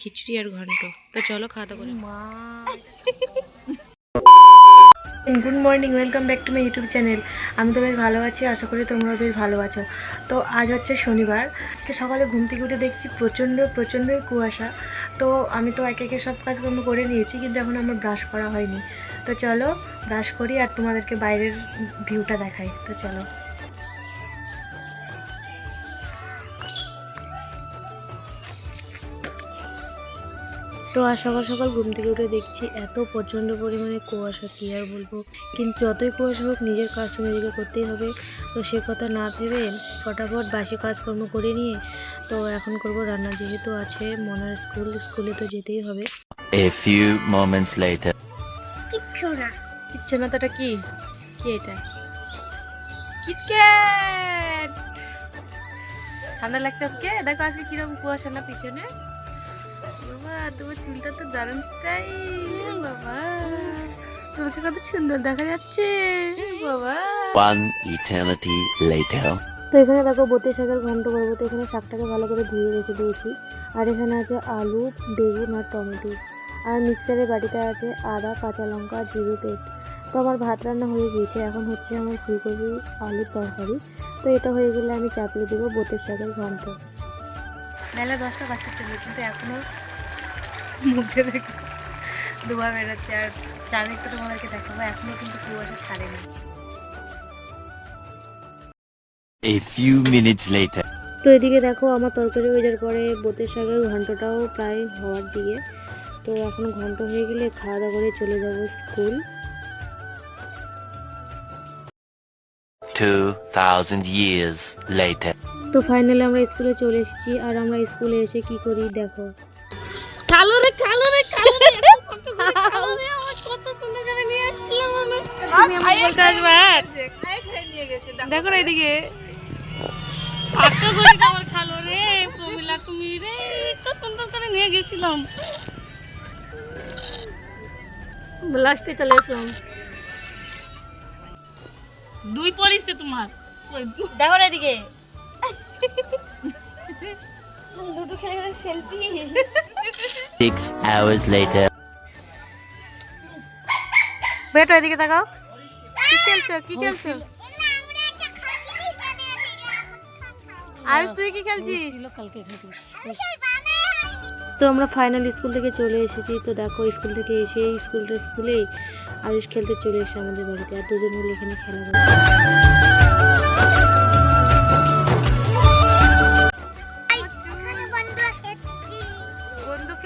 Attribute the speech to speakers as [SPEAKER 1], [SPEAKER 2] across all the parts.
[SPEAKER 1] খিচুড়ি আর ঘন্ট। তো চলো খাওয়া দাওয়া করে মা। Good morning welcome back to my YouTube channel. আমি তো বেশ ভালো আছি আশা করি তোমরাও বেশ ভালো আছো। তো আজ হচ্ছে শনিবার। আজকে সকালে ঘুম থেকে উঠে দেখছি প্রচণ্ড প্রচণ্ডই কুয়াশা। তো আমি তো একে একে সব কাজকর্ম করে নিয়েছি কিন্তু এখন আমার ব্রাশ করা হয়নি। তো চলো ব্রাশ করি আর তোমাদেরকে বাইরের ভিউটা দেখাই। তো চলো। তো আর সকাল সকাল ঘুম থেকে উঠে দেখছি এত প্রচণ্ড পরিমাণে কুয়াশা কী আর বলব? কিন্তু যতই কুয়াশা হোক নিজের কাজ তো নিজেকে করতেই হবে। তো সে কথা না ভেবে ফটাফট বাসি কাজকর্ম করে নিয়ে তো এখন করব রান্না। যেহেতু আছে মনার স্কুল স্কুলে তো যেতেই হবে।
[SPEAKER 2] A few moments later.
[SPEAKER 1] কিচ্ছু না। কিচ্ছু না তো এটা কি? কি এটা? কিটক্যাট! ঠান্ডা লাগছে আজকে? দেখো আজকে কীরকম কুয়াশা না পিছনে? বাবা তোমার চুলটা তো দারুণ স্টাইল বাবা। তোমাকে কত সুন্দর দেখা যাচ্ছে বাবা।
[SPEAKER 2] One eternity later.
[SPEAKER 1] তো এখানে দেখো বতে শাকের ঘন্ট করব। তো এখানে শাকটাকে ভালো করে ধুয়ে রেখে দিয়েছি। আর এখানে আছে আলু বেগুন আর টমেটো। আর মিক্সারের বাটিতে আছে আদা কাঁচা লঙ্কা জিরে পেস্ট। তো আমার ভাত রান্না হয়ে গিয়েছে। এখন হচ্ছে আমার ফুলকপি আলুর তরকারি। তো এটা হয়ে গেলে আমি চাপিয়ে দেবো বতের শাকের ঘন্ট। বেলা দশটা বাজতে চলবে কিন্তু এখনও মুখে দেখো ধোয়া বেরোচ্ছে আর চারিদিকটা তোমাদেরকে দেখাবো এখনও কিন্তু কুয়াশা ছাড়েনি
[SPEAKER 2] A few minutes later.
[SPEAKER 1] তো এদিকে দেখো আমার তরকারি হয়ে যাওয়ার পরে বোতের শাকের ঘন্টটাও প্রায় হওয়ার দিকে তো এখন ঘন্ট হয়ে গেলে খাওয়া দাওয়া করে চলে যাব school
[SPEAKER 2] Two thousand years later.
[SPEAKER 1] তো ফাইনালি আমরা স্কুলে চলে এসেছি আর আমরা স্কুলে এসে কি করি দেখো। কালো রে কালো রে কালো রে কালো রে আমার কত সুন্দর করে নিয়ে আসছিলাম আমি। তুমি আমাকে বলতে আসবে দেখো। না এদিকে। পাক্কা করে আমার খালো রে প্রমিলা তুমি রে এত সুন্দর করে নিয়ে গেছিলাম। লাস্টে চলে আসলাম। দুই পলিসে তোমার।
[SPEAKER 3] দেখো না এদিকে। লুডো খেলে খেলে সেলফি
[SPEAKER 2] hours later.
[SPEAKER 1] বেটো এদিকে তাকাও। কি খেলছো? কি খেলছো? আয়ুষ তুই কি খেলছিস? তো আমরা ফাইনাল স্কুল থেকে চলে এসেছি। তো দেখো স্কুল থেকে এসে স্কুলটা স্কুলেই আয়ুষ খেলতে চলে এসে আমাদের বাড়িতে। আর দুজন মিলে এখানে খেলা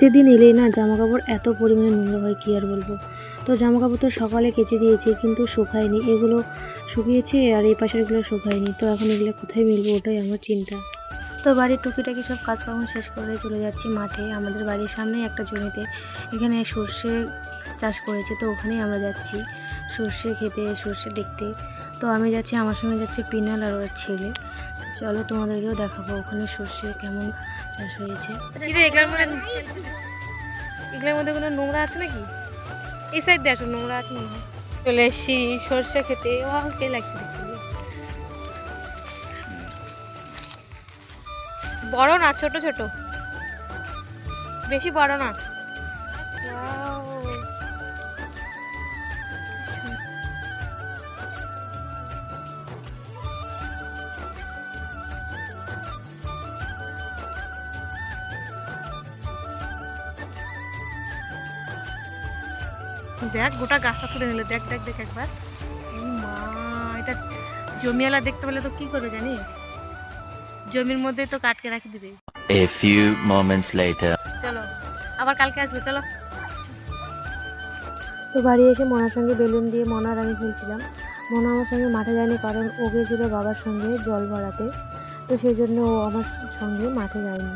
[SPEAKER 1] শীতের দিন এলেই না জামা কাপড় এত পরিমাণে নোংরা হয়, কি আর বলব? তো জামা কাপড় তো সকালে কেচে দিয়েছি, কিন্তু শুকায়নি। এগুলো শুকিয়েছে আর এই পাশেরগুলো শুকায়নি। তো এখন এগুলো কোথায় মিলবো ওটাই আমার চিন্তা। তো বাড়ির টুকিটাকি সব কাজকর্ম শেষ করে চলে যাচ্ছি মাঠে, আমাদের বাড়ির সামনেই একটা জমিতে। এখানে সর্ষে চাষ করেছে, তো ওখানেই আমরা যাচ্ছি সর্ষে খেতে, সর্ষে দেখতে। তো আমি যাচ্ছি, আমার সঙ্গে যাচ্ছে পিনাল আর ওর ছেলে। চলো তোমাদেরকেও দেখাবো ওখানে সর্ষে কেমন চাষ হয়েছে। এগুলোর মধ্যে কোনো নোংরা আছে নাকি? এই সাইড দেখো নোংরা আছে মনে হয়। চলে এসছি সর্ষে খেতে। কে লাগছে বড় না, ছোট ছোট। বেশি বড় না। দেখ গোটা গাছটা তুলে নিলে দেখ দেখ দেখ একবার। মা এটা জমিওয়ালা দেখতে পেলে তো কি করবে জানিস? জমির মধ্যে তো কাটকে রাখি দিবে।
[SPEAKER 2] A few moments later.
[SPEAKER 1] চলো আবার কালকে আসবে চলো। তো বাড়ি এসে মনার সঙ্গে বেলুন দিয়ে মনার আমি খেলছিলাম। মনা আমার সঙ্গে মাঠে যায়নি কারণ ও গেছিল বাবার সঙ্গে জল ভরাতে। তো সেই জন্য ও আমার সঙ্গে মাঠে যায়নি।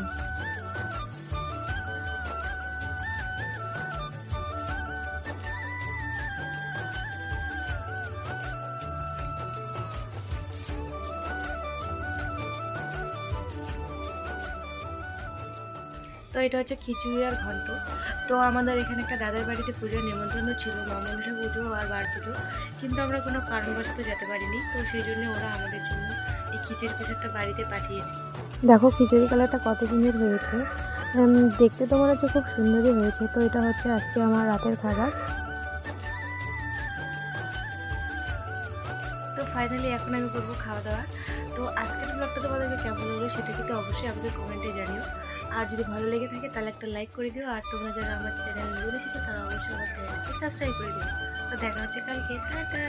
[SPEAKER 1] তো এটা হচ্ছে খিচুড়ি আর ঘন্ট। তো আমাদের এখানে একটা দাদার বাড়িতে পুজোর নিমন্ত্রণ ছিল মমনসা পুজো আর বার পুজো। কিন্তু আমরা কোনো কারণবশত যেতে পারিনি তো সেই জন্য ওরা আমাদের জন্য এই খিচুড়ি প্রসাদটা বাড়িতে পাঠিয়েছে। দেখো খিচুড়ি কালারটা কত সুন্দর হয়েছে। দেখতে তো মনে হচ্ছে খুব সুন্দরই হয়েছে। তো এটা হচ্ছে আজকে আমার রাতের খাবার। তো ফাইনালি এখন আমি করব খাওয়া দাওয়া। তো আজকের ব্লগটা তোমাদেরকে কেমন লাগল সেটা কিন্তু অবশ্যই আমাকে কমেন্টে জানিও। আর যদি ভালো লেগে থাকে তাহলে একটা লাইক করে দিও। আর তোমরা যারা আমার চ্যানেল নতুন এসেছ, তারা অবশ্যই আমার চ্যানেলকে সাবস্ক্রাইব করে দিও। তো দেখা হচ্ছে কালকে। টাটা!